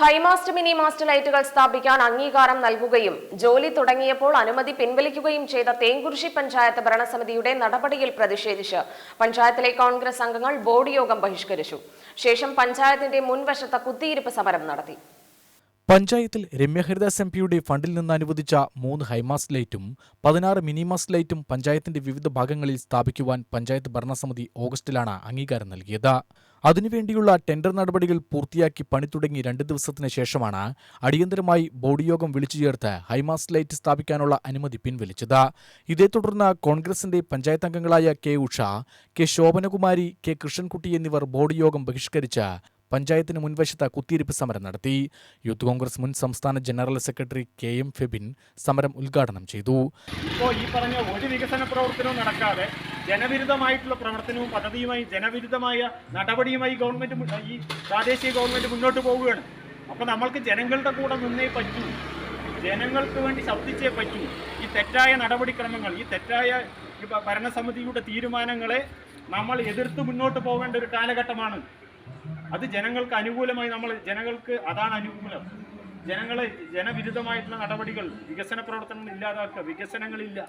High mast mini mast ലൈറ്റുകൾ സ്ഥാപിക്കാൻ അംഗീകാരം നൽകുകയും ജോലി തുടങ്ങിയപ്പോൾ അനുമതി പിൻവലിക്കുകയും ചെയ്ത തേങ്കുറിശി പഞ്ചായത്ത് ഭരണസമിതിയുടെ നടപടിയിൽ പ്രതിഷേധിച്ച് പഞ്ചായത്തിലെ കോൺഗ്രസ് അംഗങ്ങൾ ബോർഡ് യോഗം ബഹിഷ്കരിച്ചു. ശേഷം പഞ്ചായത്തിന്റെ മുൻവശത്ത് കുത്തിയിരിപ്പ് സമരം നടത്തി. പഞ്ചായത്തിൽ രമ്യഹരിദാസ് എം പിയുടെ ഫണ്ടിൽ നിന്ന് അനുവദിച്ച മൂന്ന് ഹൈമാസ് ലൈറ്റും പതിനാറ് മിനിമാസ് ലൈറ്റും പഞ്ചായത്തിന്റെ വിവിധ ഭാഗങ്ങളിൽ സ്ഥാപിക്കുവാൻ പഞ്ചായത്ത് ഭരണസമിതി ഓഗസ്റ്റിലാണ് അംഗീകാരം നൽകിയത്. അതിനുവേണ്ടിയുള്ള ടെൻഡർ നടപടികൾ പൂർത്തിയാക്കി പണി തുടങ്ങി രണ്ട് ദിവസത്തിന് ശേഷമാണ് അടിയന്തരമായി ബോർഡ് യോഗം വിളിച്ചു ചേർത്ത് ഹൈമാസ് ലൈറ്റ് സ്ഥാപിക്കാനുള്ള അനുമതി പിൻവലിച്ചത്. ഇതേ തുടർന്ന് കോൺഗ്രസിന്റെ പഞ്ചായത്ത് അംഗങ്ങളായ K Usha K Sobhanakumari K Krishnankutty എന്നിവർ ബോർഡ് യോഗം ബഹിഷ്കരിച്ച് പഞ്ചായത്തിന് മുൻവശത്ത് കുത്തിയിരിപ്പ് സമരം നടത്തി. യൂത്ത് കോൺഗ്രസ് മുൻ സംസ്ഥാന general secretary K M Febin സമരം ഉദ്ഘാടനം ചെയ്തു. ഇപ്പോൾ ഈ പറഞ്ഞ ഒരു വികസന പ്രവർത്തനവും നടക്കാതെ ജനവിരുദ്ധമായിട്ടുള്ള പ്രവർത്തനവും പദ്ധതിയുമായി ജനവിരുദ്ധമായ നടപടിയുമായി ഗവൺമെന്റ് ഈ പ്രാദേശിക ഗവൺമെന്റ് മുന്നോട്ട് പോവുകയാണ്. അപ്പോൾ നമ്മൾക്ക് ജനങ്ങളുടെ കൂടെ നിന്നേ പറ്റൂ. ജനങ്ങൾക്ക് വേണ്ടി ശബ്ദിച്ചേ പറ്റൂ. ഈ തെറ്റായ നടപടിക്രമങ്ങൾ ഈ തെറ്റായ ഭരണസമിതിയുടെ തീരുമാനങ്ങളെ നമ്മൾ എതിർത്ത് മുന്നോട്ട് പോകേണ്ട ഒരു കാലഘട്ടമാണ് അത് ജനങ്ങൾക്ക് അനുകൂലമായി നമ്മൾ ജനങ്ങൾക്ക് അതാണ് അനുകൂലം. ജനങ്ങളെ ജനവിരുദ്ധമായിട്ടുള്ള നടപടികൾ വികസന പ്രവർത്തനങ്ങൾ ഇല്ലാതാക്കുക വികസനങ്ങളില്ല.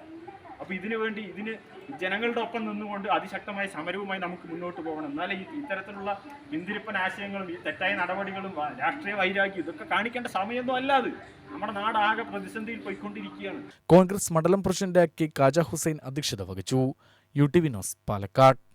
അപ്പോൾ ഇതിനു വേണ്ടി ഇതിന് ജനങ്ങളുടെ ഒപ്പം നിന്നുകൊണ്ട് അതിശക്തമായ സമരവുമായി നമുക്ക് മുന്നോട്ട് പോകണം. എന്നാലേ ഈ ഇത്തരത്തിലുള്ള പിന്തിരിപ്പൻ ആശയങ്ങളും ഈ തെറ്റായ നടപടികളും രാഷ്ട്രീയ വൈരാഗ്യം ഇതൊക്കെ കാണിക്കേണ്ട സമയമൊന്നും അല്ലാതെ നമ്മുടെ നാടാകെ പ്രതിസന്ധിയിൽ പോയിക്കൊണ്ടിരിക്കുകയാണ്. കോൺഗ്രസ് മണ്ഡലം പ്രസിഡന്റ് കെ കാജ ഹുസൈൻ അധ്യക്ഷത വഹിച്ചു. U T Vinos Palakkad.